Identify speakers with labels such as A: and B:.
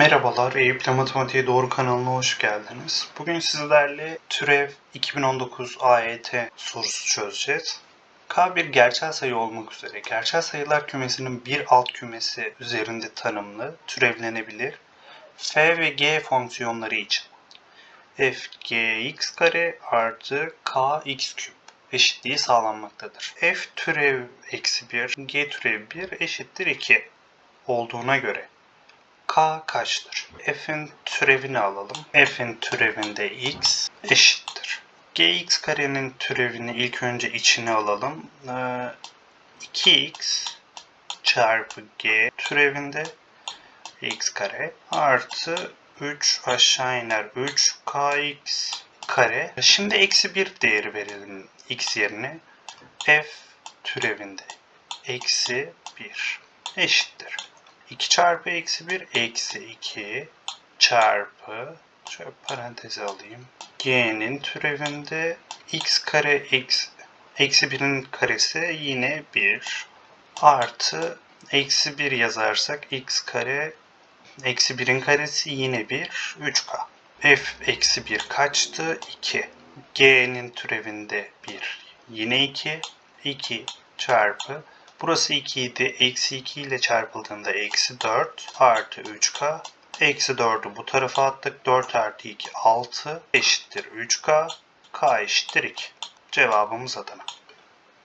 A: Merhabalar, Eyüp'le Matematiğe Doğru kanalına hoş geldiniz. Bugün sizlerle türev 2019 AYT sorusu çözeceğiz. K bir gerçel sayı olmak üzere gerçel sayılar kümesinin bir alt kümesi üzerinde tanımlı, türevlenebilir. F ve G fonksiyonları için f gx kare artı k x küp eşitliği sağlanmaktadır. f türev eksi 1, g türev 1 eşittir 2 olduğuna göre k kaçtır? f'in türevini alalım. f'in türevinde x eşittir. gx karenin türevini ilk önce içine alalım. Ee, 2x çarpı g türevinde x kare artı 3 aşağı iner 3 kx kare. Şimdi eksi 1 değeri verelim x yerine. f türevinde eksi 1 eşittir. 2 çarpı eksi 1 eksi 2 çarpı şöyle paranteze alayım. g'nin türevinde x kare eksi, eksi 1'in karesi yine 1 artı eksi 1 yazarsak x kare eksi 1'in karesi yine 1 3k. f eksi 1 kaçtı? 2. g'nin türevinde 1 yine 2 2 çarpı Burası 2 idi. Eksi 2 ile çarpıldığında eksi 4 artı 3k. Eksi 4'ü bu tarafa attık. 4 artı 2 6 eşittir 3k. k eşittir 2. Cevabımız Adana.